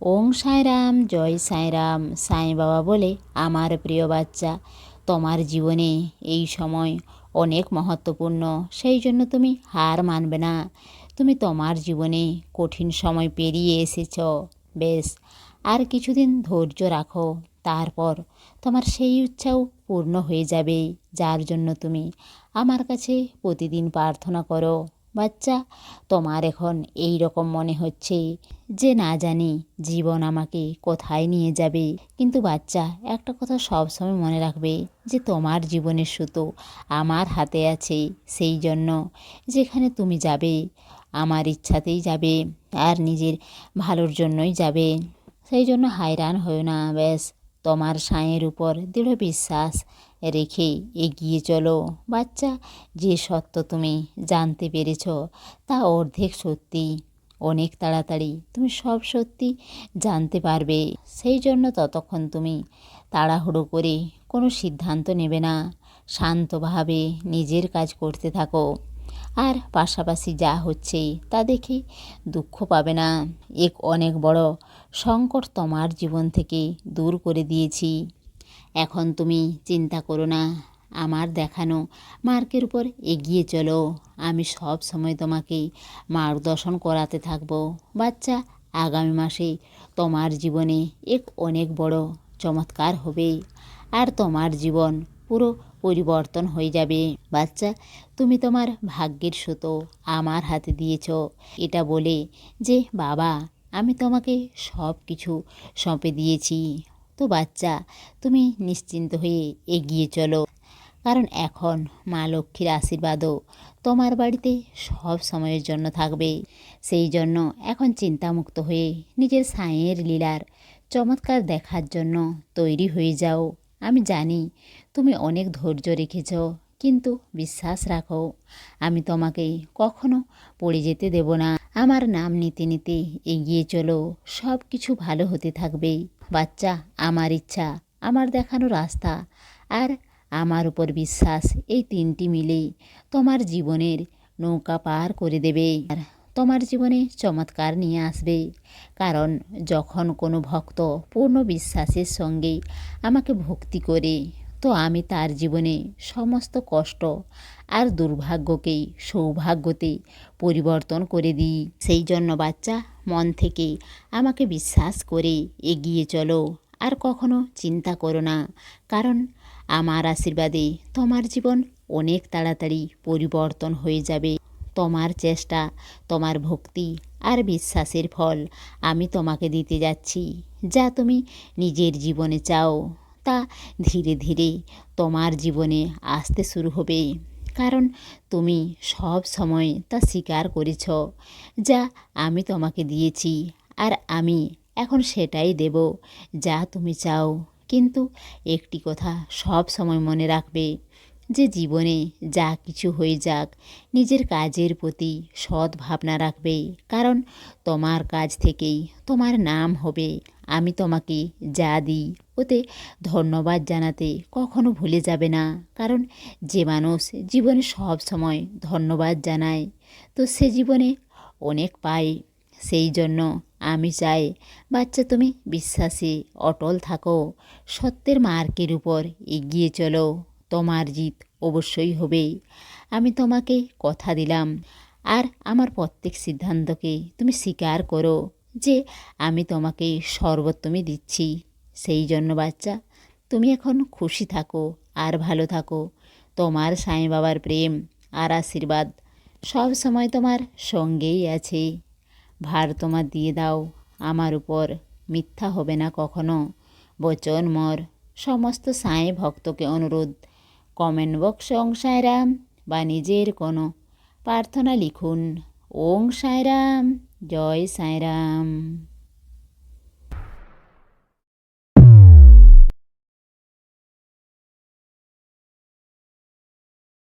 ওং সাঁইরাম জয় সাঁইরাম সাঁই বাবা বলে আমার প্রিয় বাচ্চা। তোমার জীবনে এই সময় অনেক মহত্বপূর্ণ, সেই জন্য তুমি হার মানবে না। তুমি তোমার জীবনে কঠিন সময় পেরিয়ে এসেছ, বেশ। আর কিছুদিন ধৈর্য রাখো, তারপর তোমার সেই ইচ্ছাও পূর্ণ হয়ে যাবে, যার জন্য তুমি আমার কাছে প্রতিদিন প্রার্থনা করো। বাচ্চা, তোমার এখন এই রকম মনে হচ্ছে যে না জানি জীবন আমাকে কোথায় নিয়ে যাবে। কিন্তু বাচ্চা, একটা কথা সবসময় মনে রাখবে যে তোমার জীবনের সুতো আমার হাতে আছে সেই জন্য। যেখানে তুমি যাবে, আমার ইচ্ছাতেই যাবে আর নিজের ভালোর জন্যই যাবে। সেই জন্য হায়রান হও না, ব্যাস। তোমার সাঁয়ের উপর দৃঢ় বিশ্বাস রেখে এগিয়ে চলো। বাচ্চা, যে সত্য তুমি জানতে পেরেছ, তা অর্ধেক সত্যি। অনেক তাড়াতাড়ি তুমি সব সত্যি জানতে পারবে। সেই জন্য ততক্ষণ তুমি তাড়াহুড়ো করে কোনো সিদ্ধান্ত নেবে না। শান্তভাবে নিজের কাজ করতে থাকো। আর পাশাপাশি যা হচ্ছে তা দেখে দুঃখ পাবে না। এক অনেক বড় সংকট তোমার জীবন থেকে দূর করে দিয়েছি। এখন তুমি চিন্তা করো না, আমার দেখানো মার্কের উপর এগিয়ে চলো। আমি সব সময় তোমাকে মার্গদর্শন করাতে থাকব। বাচ্চা, আগামী মাসে তোমার জীবনে এক অনেক বড় চমৎকার হবে আর তোমার জীবন পুরো পরিবর্তন হয়ে যাবে। বাচ্চা, তুমি তোমার ভাগ্যের সুতো আমার হাতে দিয়েছ। এটা বলে যে, বাবা, আমি তোমাকে সব কিছু সঁপে দিয়েছি। তো বাচ্চা, তুমি নিশ্চিন্ত হয়ে এগিয়ে চলো। কারণ এখন মা লক্ষ্মীর আশীর্বাদও তোমার বাড়িতে সব সময়ের জন্য থাকবে। সেই জন্য এখন চিন্তামুক্ত হয়ে নিজের সায়ের লীলার চমৎকার দেখার জন্য তৈরি হয়ে যাও। আমি জানি তুমি অনেক ধৈর্য রেখেছ কিন্তু বিশ্বাস রাখো, আমি তোমাকে কখনো পড়ে যেতে দেব না। আমার নাম নিতে নিতে এগিয়ে চলো সব কিছু ভালো হতে থাকবে। বাচ্চা, আমার ইচ্ছা, আমার দেখানো রাস্তা আর আমার উপর বিশ্বাস, এই তিনটি মিলে তোমার জীবনের নৌকা পার করে দেবে। আর তোমার জীবনে চমৎকার নিয়ে আসবে, কারণ যখন কোনো ভক্ত পূর্ণ বিশ্বাসের সঙ্গে আমাকে ভক্তি করে তো আমি তার জীবনে সমস্ত কষ্ট আর দুর্ভাগ্যকেই সৌভাগ্যতে পরিবর্তন করে দিই। সেই জন্য বাচ্চা, মন থেকে আমাকে বিশ্বাস করে এগিয়ে চলো। আর কখনো চিন্তা করো না। কারণ আমার আশীর্বাদে তোমার জীবন অনেক তাড়াতাড়ি পরিবর্তন হয়ে যাবে। তোমার চেষ্টা, তোমার ভক্তি আর বিশ্বাসের ফল আমি তোমাকে দিতে যাচ্ছি। যা তুমি নিজের জীবনে চাও। তা ধীরে ধীরে তোমার জীবনে আসতে শুরু হবে। কারণ তুমি সব সময় তা স্বীকার করেছ, যা আমি তোমাকে দিয়েছি আর আমি এখন সেটাই দেব, যা তুমি চাও। কিন্তু একটি কথা সব সময় মনে রাখবে, যে জীবনে যা কিছু হয়ে যাক, নিজের কাজের প্রতি সৎ ভাবনা রাখবে। কারণ তোমার কাজ থেকেই তোমার নাম হবে। আমি তোমাকে যা দিই, ওতে ধন্যবাদ জানাতে কখনো ভুলে যাবে না। কারণ যে মানুষ জীবনে সব সময় ধন্যবাদ জানায়, তো সে জীবনে অনেক পায়। সেই জন্য আমি চাই, বাচ্চা তুমি বিশ্বাসে অটল থাকো, সত্যের মার্কের উপর এগিয়ে চলো, তোমার জিত অবশ্যই হবে। আমি তোমাকে কথা দিলাম, আর আমার প্রত্যেক সিদ্ধান্তকে তুমি স্বীকার করো। যে আমি তোমাকে সর্বোত্তমই দিচ্ছি। সেই জন্য বাচ্চা, তুমি এখন খুশি থাকো আর ভালো থাকো। তোমার সাঁই বাবার প্রেম আর আশীর্বাদ সব সময় তোমার সঙ্গেই আছে। ভার তোমার দিয়ে দাও, আমার উপর মিথ্যা হবে না কখনো। বচন, মর, সমস্ত সাঁই ভক্তকে অনুরোধ। কমেন্ট বক্সে, ওং সাঁয়রাম বা নিজের কোনো প্রার্থনা লিখুন। ওং সাঁয়রাম জয় সাঁয়রাম